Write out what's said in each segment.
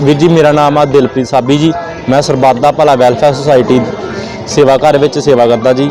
ਵੀਰ ਜੀ, ਮੇਰਾ ਨਾਮ ਆ ਦਿਲਪ੍ਰੀਤ ਸਾਬੀ ਜੀ। ਮੈਂ ਸਰਬੱਤ ਦਾ ਭਲਾ ਵੈਲਫੇਅਰ ਸੁਸਾਇਟੀ ਸੇਵਾ ਘਰ ਵਿੱਚ ਸੇਵਾ ਕਰਦਾ ਜੀ।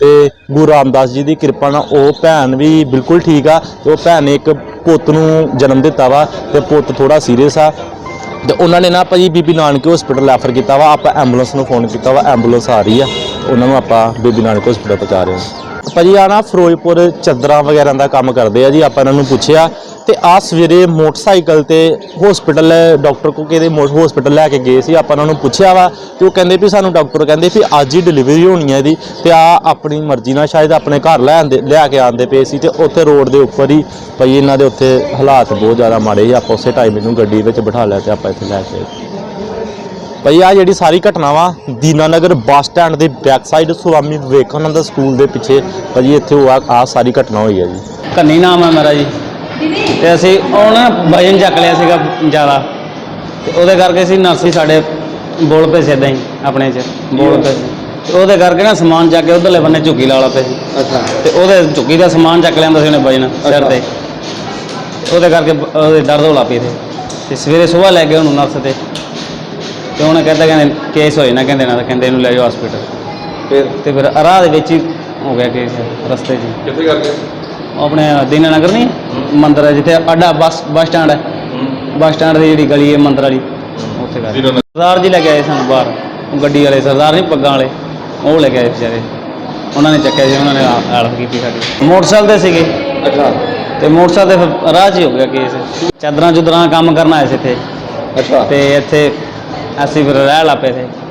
ਤੇ ਗੁਰੂ ਰਾਮਦਾਸ ਜੀ ਦੀ ਕਿਰਪਾ ਨਾਲ ਉਹ ਭੈਣ ਵੀ ਬਿਲਕੁਲ ਠੀਕ ਆ ਤੇ ਉਹ ਭੈਣ ਨੇ ਇੱਕ ਪੁੱਤ ਨੂੰ ਜਨਮ ਦਿੱਤਾ ਵਾ ਤੇ ਪੁੱਤ ਥੋੜਾ ਸੀਰੀਅਸ ਆ। ਤੇ ਉਹਨਾਂ ਨੇ ਨਾ ਭਾਜੀ ਬੀਬੀ ਨਾਨਕ ਹਸਪੀਟਲ ਰੈਫਰ ਕੀਤਾ ਵਾ, ਆਪਾਂ ਐਂਬੂਲੈਂਸ ਨੂੰ ਫੋਨ ਕੀਤਾ ਵਾ ਐਂਬੂਲੈਂਸ ਆ ਰਹੀ ਆ। ਉਹਨਾਂ ਨੂੰ ਆਪਾਂ ਬੀਬੀ ਨਾਨਕ ਹਸਪੀਟਲ ਪਹੁੰਚਾ ਰਹੇ ਹਾਂ। ਭਾਜੀ ਆ ਨਾ ਫਿਰੋਜ਼ਪੁਰ ਚੱਦਰਾਂ ਵਗੈਰਾ ਦਾ ਕੰਮ ਕਰਦੇ ਆ ਜੀ, ਆਪਾਂ ਇਹਨਾਂ ਨੂੰ ਪੁੱਛਿਆ ਤੇ ਆ ਸਵੇਰੇ ਮੋਟਰਸਾਈਕਲ ਤੇ ਹਸਪੀਟਲ ਡਾਕਟਰ ਕੋ ਕਿਹਦੇ ਹਸਪੀਟਲ ਲੈ ਕੇ ਗਏ ਸੀ, ਆਪਾਂ ਉਹਨਾਂ ਨੂੰ ਪੁੱਛਿਆ ਵਾ ਤੇ ਉਹ ਕਹਿੰਦੇ ਵੀ ਸਾਨੂੰ ਡਾਕਟਰ ਕਹਿੰਦੇ ਵੀ ਅੱਜ ਹੀ ਡਿਲੀਵਰੀ ਹੋਣੀ ਹੈ ਇਹਦੀ ਤੇ ਆ ਆਪਣੀ ਮਰਜ਼ੀ ਨਾਲ ਸ਼ਾਇਦ ਆਪਣੇ ਘਰ ਲੈ ਆਂਦੇ, ਲੈ ਕੇ ਆਂਦੇ ਪਏ ਸੀ ਤੇ ਉੱਥੇ ਰੋਡ ਦੇ ਉੱਪਰ ਹੀ ਭਾਈ ਇਹਨਾਂ ਦੇ ਉੱਥੇ ਹਾਲਾਤ ਬਹੁਤ ਜ਼ਿਆਦਾ ਮਾੜੇ ਸੀ, ਆਪਾਂ ਉਸੇ ਟਾਈਮ ਇਹਨੂੰ ਗੱਡੀ ਵਿੱਚ ਬਿਠਾ ਲਿਆ ਤੇ ਆਪਾਂ ਇੱਥੇ ਲੈ ਕੇ ਆਏ। ਭਾਈ ਆ ਜਿਹੜੀ ਸਾਰੀ ਘਟਨਾ ਵਾ ਦੀਨਾਨਗਰ ਬੱਸ ਸਟੈਂਡ ਦੇ back side Swami Vivekanand school ਦੇ ਪਿੱਛੇ ਭਾਜੀ ਇੱਥੇ ਉਹ ਆ ਸਾਰੀ ਘਟਨਾ ਹੋਈ ਹੈ ਜੀ। ਕੰਨੀ ਨਾਮ ਹੈ ਮੇਰਾ ਜੀ। ਤੇ ਅਸੀਂ ਉਹ ਨਾ ਵਜਨ ਚੱਕ ਲਿਆ ਸੀਗਾ ਜ਼ਿਆਦਾ। ਤੇ ਉਹਦੇ ਕਰਕੇ ਅਸੀਂ ਨਰਸੀ ਸਾਡੇ ਬੋਲ ਪਏ ਸੀ ਏਦਾਂ ਹੀ ਆਪਣੇ ਚ ਬੋਲ ਪਏ ਸੀ। ਤੇ ਉਹਦੇ ਕਰਕੇ ਨਾ ਸਮਾਨ ਚੱਕ ਕੇ ਉਧਰਲੇ ਬੰਨੇ ਝੁੱਗੀ ਲਾ ਲਾ ਪਏ ਸੀ। ਅੱਛਾ। ਤੇ ਉਹਦੇ ਝੁੱਗੀ ਦਾ ਸਮਾਨ ਚੱਕ ਲਿਆਂਦਾ ਸੀ ਉਹਨੇ ਵਜਨ ਸਿਰ ਤੇ। ਉਹਦੇ ਕਰਕੇ ਉਹਦੇ ਦਰਦ ਹੋਲਾ ਪਈ ਤੇ ਤੇ ਸਵੇਰੇ ਸਵੇਰ ਲੈ ਗਏ ਉਹਨੂੰ ਨਰਸ ਤੇ। ਤੇ ਉਹਨੇ ਕਹਿੰਦਾ ਕਹਿੰਦੇ ਕੇਸ ਹੋਏ ਨਾ ਕਹਿੰਦੇ ਨਾ ਤਾਂ ਕਹਿੰਦੇ ਇਹਨੂੰ ਲੈ ਜਾਓ ਹਸਪੀਟਲ ਫਿਰ ਤੇ ਫਿਰ ਰਾਹ ਦੇ ਵਿੱਚ ਹੀ ਹੋ ਗਿਆ ਕੇਸ ਰਸਤੇ 'ਚ ਹੀ। ਕਿੱਥੇ ਕਰਕੇ ਉਹ ਆਪਣੇ ਦੀਨਾਨਗਰ ਨਹੀਂ ਮੰਦਰ ਹੈ ਜਿੱਥੇ ਅੱਡਾ ਬੱਸ ਬੱਸ ਸਟੈਂਡ ਹੈ। ਬੱਸ ਸਟੈਂਡ ਦੀ ਜਿਹੜੀ ਗਲੀ ਹੈ ਮੰਦਰ ਵਾਲੀ ਉੱਥੇ ਕਰ। ਸਰਦਾਰ ਜੀ ਲੈ ਕੇ ਆਏ ਸਾਨੂੰ ਬਾਹਰ ਉਹ ਗੱਡੀ ਵਾਲੇ ਸਰਦਾਰ ਨਹੀਂ ਪੱਗਾਂ ਵਾਲੇ ਉਹ ਲੈ ਕੇ ਆਏ ਵਿਚਾਰੇ। ਉਹਨਾਂ ਨੇ ਚੱਕਿਆ ਸੀ ਉਹਨਾਂ ਨੇ ਹੈਲਪ ਕੀਤੀ ਸਾਡੀ। ਮੋਟਰਸਾਈਕਲ ਤੇ ਸੀਗੇ। ਅੱਛਾ। ਤੇ ਮੋਟਰਸਾਈਕਲ ਤੇ ਫਿਰ ਰਾਹ 'ਚ ਹੀ ਹੋ ਗਿਆ ਕੇਸ ਚਾਦਰਾਂ ਚੁਦਰਾਂ ਕੰਮ ਕਰਨ ਆਏ ਸੀ ਇੱਥੇ। ਅੱਛਾ। ਤੇ ਇੱਥੇ ਅਸੀਂ ਫਿਰ ਰਹਿ ਲਾ ਪਏ ਸੀ